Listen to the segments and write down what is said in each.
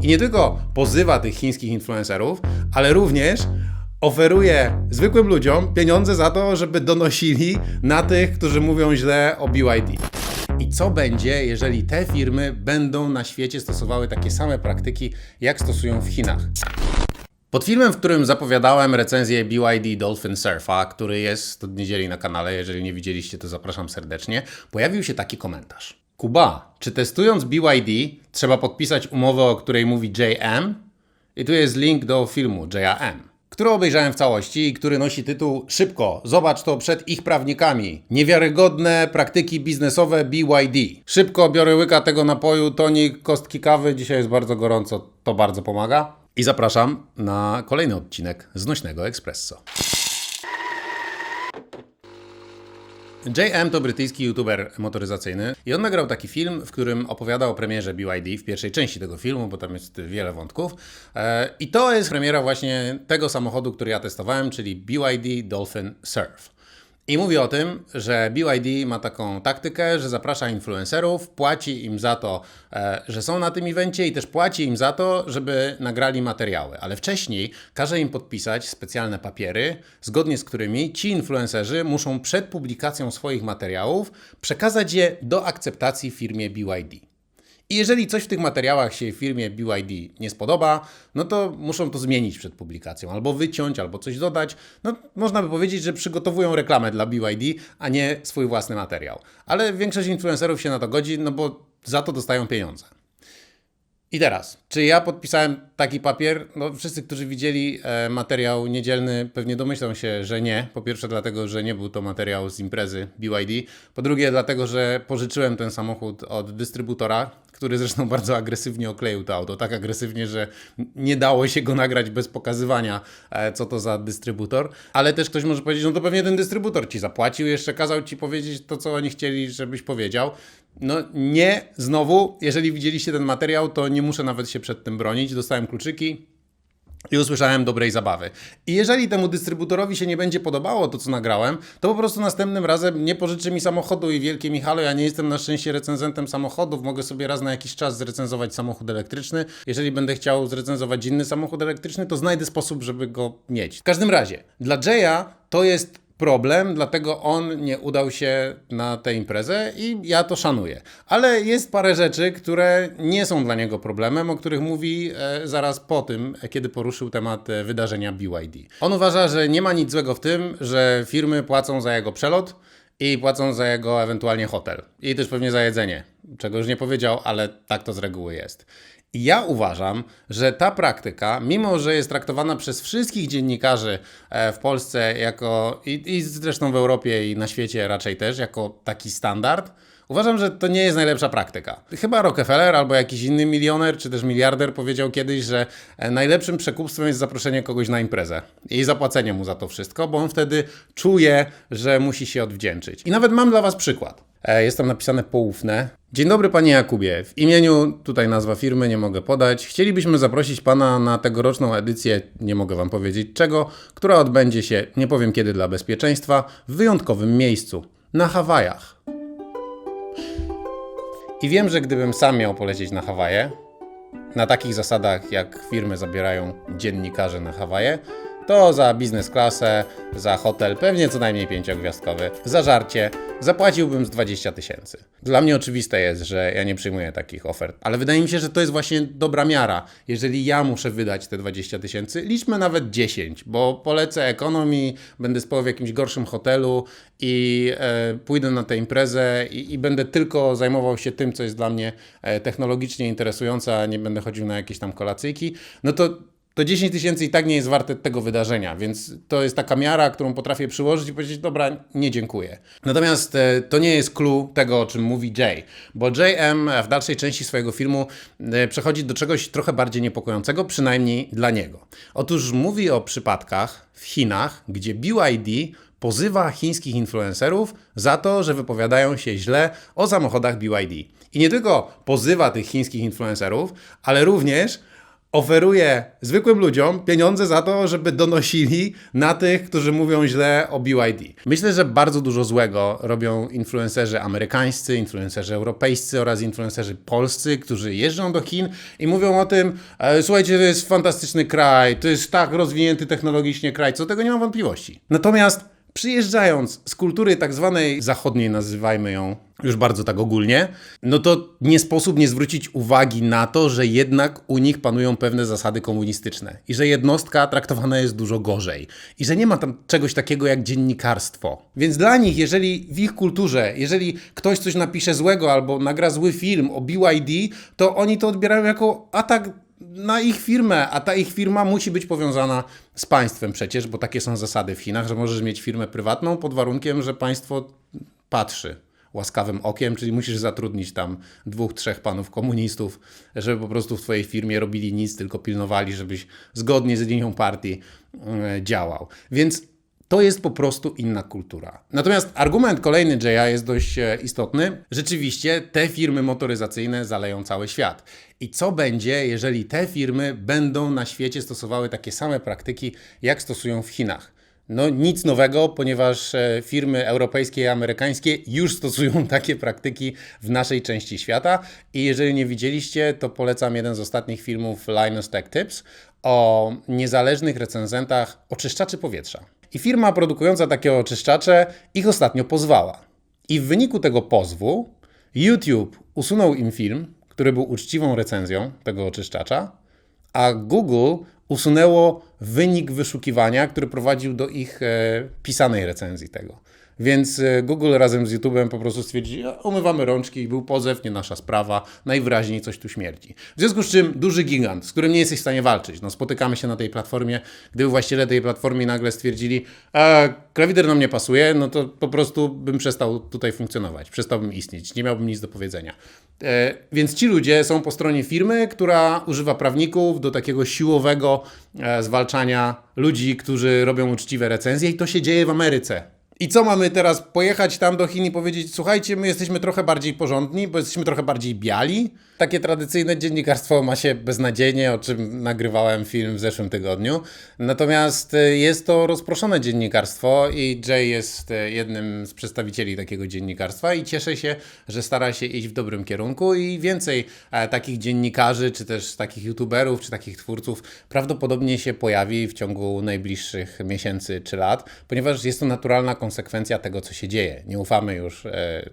I nie tylko pozywa tych chińskich influencerów, ale również oferuje zwykłym ludziom pieniądze za to, żeby donosili na tych, którzy mówią źle o BYD. I co będzie, jeżeli te firmy będą na świecie stosowały takie same praktyki, jak stosują w Chinach? Pod filmem, w którym zapowiadałem recenzję BYD Dolphin Surfa, który jest od niedzieli na kanale, jeżeli nie widzieliście, to zapraszam serdecznie, pojawił się taki komentarz. Kuba, czy testując BYD trzeba podpisać umowę, o której mówi JM? I tu jest link do filmu JAM, który obejrzałem w całości i który nosi tytuł Szybko, zobacz to przed ich prawnikami. Niewiarygodne praktyki biznesowe BYD. Szybko biorę łyka tego napoju, tonik, kostki kawy. Dzisiaj jest bardzo gorąco, to bardzo pomaga. I zapraszam na kolejny odcinek Znośnego Espresso. JM to brytyjski youtuber motoryzacyjny i on nagrał taki film, w którym opowiada o premierze BYD w pierwszej części tego filmu, bo tam jest wiele wątków. E, I to jest premiera właśnie tego samochodu, który ja testowałem, czyli BYD Dolphin Surf. I mówi o tym, że BYD ma taką taktykę, że zaprasza influencerów, płaci im za to, e, że są na tym evencie i też płaci im za to, żeby nagrali materiały. Ale wcześniej każe im podpisać specjalne papiery, zgodnie z którymi ci influencerzy muszą przed publikacją swoich materiałów przekazać je do akceptacji firmie BYD. I jeżeli coś w tych materiałach się firmie BYD nie spodoba, no to muszą to zmienić przed publikacją, albo wyciąć, albo coś dodać. No, można by powiedzieć, że przygotowują reklamę dla BYD, a nie swój własny materiał. Ale większość influencerów się na to godzi, no bo za to dostają pieniądze. I teraz, czy ja podpisałem taki papier? No, wszyscy, którzy widzieli e, materiał niedzielny, pewnie domyślą się, że nie. Po pierwsze, dlatego, że nie był to materiał z imprezy BYD. Po drugie, dlatego, że pożyczyłem ten samochód od dystrybutora, który zresztą bardzo agresywnie okleił to auto. Tak agresywnie, że nie dało się go nagrać bez pokazywania, e, co to za dystrybutor. Ale też ktoś może powiedzieć, no to pewnie ten dystrybutor ci zapłacił, jeszcze kazał ci powiedzieć to, co oni chcieli, żebyś powiedział. No nie, znowu, jeżeli widzieliście ten materiał, to nie muszę nawet się przed tym bronić. Dostałem kluczyki, i usłyszałem dobrej zabawy. I jeżeli temu dystrybutorowi się nie będzie podobało to, co nagrałem, to po prostu następnym razem nie pożyczy mi samochodu i wielkie Michalo, ja nie jestem na szczęście recenzentem samochodów, mogę sobie raz na jakiś czas zrecenzować samochód elektryczny. Jeżeli będę chciał zrecenzować inny samochód elektryczny, to znajdę sposób, żeby go mieć. W każdym razie, dla Jaya to jest problem, dlatego on nie udał się na tę imprezę i ja to szanuję. Ale jest parę rzeczy, które nie są dla niego problemem, o których mówi e, zaraz po tym, kiedy poruszył temat e, wydarzenia BYD. On uważa, że nie ma nic złego w tym, że firmy płacą za jego przelot i płacą za jego ewentualnie hotel. I też pewnie za jedzenie, czego już nie powiedział, ale tak to z reguły jest. Ja uważam, że ta praktyka, mimo że jest traktowana przez wszystkich dziennikarzy e, w Polsce jako i, i zresztą w Europie i na świecie raczej też jako taki standard, Uważam, że to nie jest najlepsza praktyka. Chyba Rockefeller albo jakiś inny milioner czy też miliarder powiedział kiedyś, że e, najlepszym przekupstwem jest zaproszenie kogoś na imprezę i zapłacenie mu za to wszystko, bo on wtedy czuje, że musi się odwdzięczyć. I nawet mam dla Was przykład. E, jest tam napisane poufne. Dzień dobry panie Jakubie. W imieniu, tutaj nazwa firmy nie mogę podać, chcielibyśmy zaprosić pana na tegoroczną edycję, nie mogę wam powiedzieć czego, która odbędzie się, nie powiem kiedy dla bezpieczeństwa, w wyjątkowym miejscu, na Hawajach. I wiem, że gdybym sam miał polecieć na Hawaje, na takich zasadach jak firmy zabierają dziennikarze na Hawaje, to za biznes klasę, za hotel pewnie co najmniej pięciogwiazdkowy, za żarcie zapłaciłbym z 20 tysięcy. Dla mnie oczywiste jest, że ja nie przyjmuję takich ofert, ale wydaje mi się, że to jest właśnie dobra miara. Jeżeli ja muszę wydać te 20 tysięcy, liczmy nawet 10, bo polecę ekonomii, będę spał w jakimś gorszym hotelu i e, pójdę na tę imprezę i, i, będę tylko zajmował się tym, co jest dla mnie e, technologicznie interesujące, a nie będę chodził na jakieś tam kolacyjki, no to to 10 tysięcy i tak nie jest warte tego wydarzenia, więc to jest taka miara, którą potrafię przyłożyć i powiedzieć, dobra, nie dziękuję. Natomiast e, to nie jest clue tego, o czym mówi Jay, bo JM w dalszej części swojego filmu e, przechodzi do czegoś trochę bardziej niepokojącego, przynajmniej dla niego. Otóż mówi o przypadkach w Chinach, gdzie BYD pozywa chińskich influencerów za to, że wypowiadają się źle o samochodach BYD. I nie tylko pozywa tych chińskich influencerów, ale również oferuje zwykłym ludziom pieniądze za to, żeby donosili na tych, którzy mówią źle o BYD. Myślę, że bardzo dużo złego robią influencerzy amerykańscy, influencerzy europejscy oraz influencerzy polscy, którzy jeżdżą do Chin i mówią o tym, e, słuchajcie, to jest fantastyczny kraj, to jest tak rozwinięty technologicznie kraj, co do tego nie mam wątpliwości. Natomiast Przyjeżdżając z kultury tak zwanej zachodniej, nazywajmy ją już bardzo tak ogólnie, no to nie sposób nie zwrócić uwagi na to, że jednak u nich panują pewne zasady komunistyczne i że jednostka traktowana jest dużo gorzej i że nie ma tam czegoś takiego jak dziennikarstwo. Więc dla nich, jeżeli w ich kulturze, jeżeli ktoś coś napisze złego albo nagra zły film o BYD, to oni to odbierają jako atak na ich firmę, a ta ich firma musi być powiązana z państwem przecież, bo takie są zasady w Chinach, że możesz mieć firmę prywatną pod warunkiem, że państwo patrzy łaskawym okiem, czyli musisz zatrudnić tam dwóch, trzech panów komunistów, żeby po prostu w twojej firmie robili nic, tylko pilnowali, żebyś zgodnie z linią partii e, działał. Więc to jest po prostu inna kultura. Natomiast argument kolejny Jaya jest dość e, istotny. Rzeczywiście te firmy motoryzacyjne zaleją cały świat. I co będzie, jeżeli te firmy będą na świecie stosowały takie same praktyki, jak stosują w Chinach? No nic nowego, ponieważ e, firmy europejskie i amerykańskie już stosują takie praktyki w naszej części świata. I jeżeli nie widzieliście, to polecam jeden z ostatnich filmów Linus Tech Tips o niezależnych recenzentach oczyszczaczy powietrza. I firma produkująca takie oczyszczacze ich ostatnio pozwała. I w wyniku tego pozwu YouTube usunął im film, który był uczciwą recenzją tego oczyszczacza, a Google usunęło wynik wyszukiwania, który prowadził do ich e, pisanej recenzji tego. Więc e, Google razem z YouTube'em po prostu stwierdzili, umywamy rączki, był pozew, nie nasza sprawa, najwyraźniej coś tu śmierdzi. W związku z czym duży gigant, z którym nie jesteś w stanie walczyć, no spotykamy się na tej platformie, gdyby właściciele tej platformy nagle stwierdzili, a klawider nam nie pasuje, no to po prostu bym przestał tutaj funkcjonować, przestałbym istnieć, nie miałbym nic do powiedzenia. E, więc ci ludzie są po stronie firmy, która używa prawników do takiego siłowego e, zwalczania ludzi, którzy robią uczciwe recenzje i to się dzieje w Ameryce. I co mamy teraz pojechać tam do Chin i powiedzieć, słuchajcie, my jesteśmy trochę bardziej porządni, bo jesteśmy trochę bardziej biali? Takie tradycyjne dziennikarstwo ma się beznadziejnie, o czym nagrywałem film w zeszłym tygodniu. Natomiast e, jest to rozproszone dziennikarstwo i Jay jest e, jednym z przedstawicieli takiego dziennikarstwa i cieszę się, że stara się iść w dobrym kierunku i więcej e, takich dziennikarzy, czy też takich youtuberów, czy takich twórców prawdopodobnie się pojawi w ciągu najbliższych miesięcy czy lat, ponieważ jest to naturalna konsekwencja tego, co się dzieje. Nie ufamy już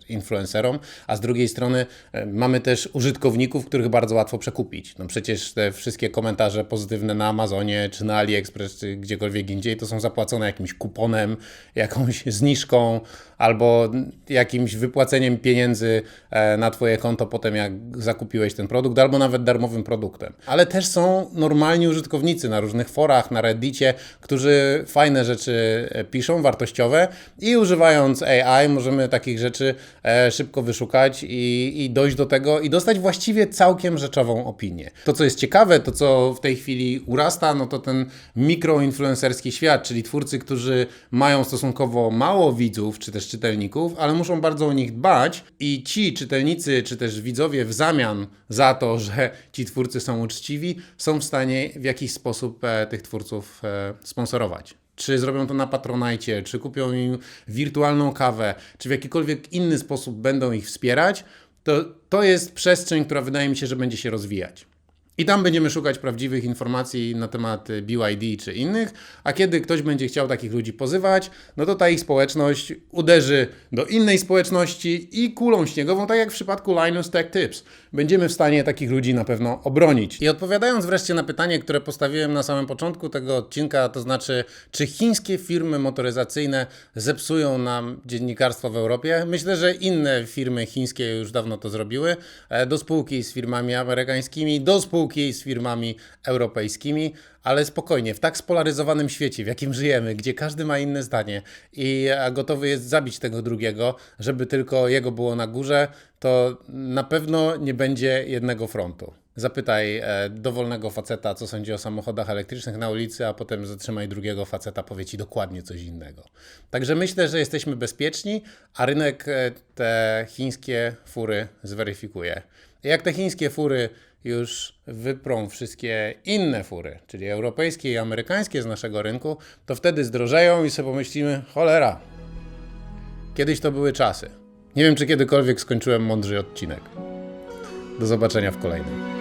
influencerom, a z drugiej strony mamy też użytkowników użytkowników, których bardzo łatwo przekupić. No przecież te wszystkie komentarze pozytywne na Amazonie, czy na AliExpress, czy gdziekolwiek indziej, to są zapłacone jakimś kuponem, jakąś zniżką, albo jakimś wypłaceniem pieniędzy e, na Twoje konto potem, jak zakupiłeś ten produkt, albo nawet darmowym produktem. Ale też są normalni użytkownicy na różnych forach, na Reddicie, którzy fajne rzeczy e, piszą, wartościowe i używając AI możemy takich rzeczy e, szybko wyszukać i, i dojść do tego i dostać właściwie całkiem rzeczową opinię. To, co jest ciekawe, to co w tej chwili urasta, no to ten mikroinfluencerski świat, czyli twórcy, którzy mają stosunkowo mało widzów, czy też czytelników, ale muszą bardzo o nich dbać i ci czytelnicy, czy też widzowie w zamian za to, że ci twórcy są uczciwi, są w stanie w jakiś sposób e, tych twórców e, sponsorować czy zrobią to na Patronajcie, czy kupią im wirtualną kawę, czy w jakikolwiek inny sposób będą ich wspierać, to to jest przestrzeń, która wydaje mi się, że będzie się rozwijać. I tam będziemy szukać prawdziwych informacji na temat BYD czy innych, a kiedy ktoś będzie chciał takich ludzi pozywać, no to ta ich społeczność uderzy do innej społeczności i kulą śniegową, tak jak w przypadku Linus Tech Tips. Będziemy w stanie takich ludzi na pewno obronić. I odpowiadając wreszcie na pytanie, które postawiłem na samym początku tego odcinka, to znaczy, czy chińskie firmy motoryzacyjne zepsują nam dziennikarstwo w Europie? Myślę, że inne firmy chińskie już dawno to zrobiły. E, do spółki z firmami amerykańskimi, do spółki spółki z firmami europejskimi, ale spokojnie, w tak spolaryzowanym świecie, w jakim żyjemy, gdzie każdy ma inne zdanie i gotowy jest zabić tego drugiego, żeby tylko jego było na górze, to na pewno nie będzie jednego frontu. Zapytaj e, dowolnego faceta, co sądzi o samochodach elektrycznych na ulicy, a potem zatrzymaj drugiego faceta, powie ci dokładnie coś innego. Także myślę, że jesteśmy bezpieczni, a rynek e, te chińskie fury zweryfikuje. Jak te chińskie fury już wyprą wszystkie inne fury, czyli europejskie i amerykańskie z naszego rynku, to wtedy zdrożeją i sobie pomyślimy, cholera, kiedyś to były czasy. Nie wiem, czy kiedykolwiek skończyłem mądrzy odcinek. Do zobaczenia w kolejnym.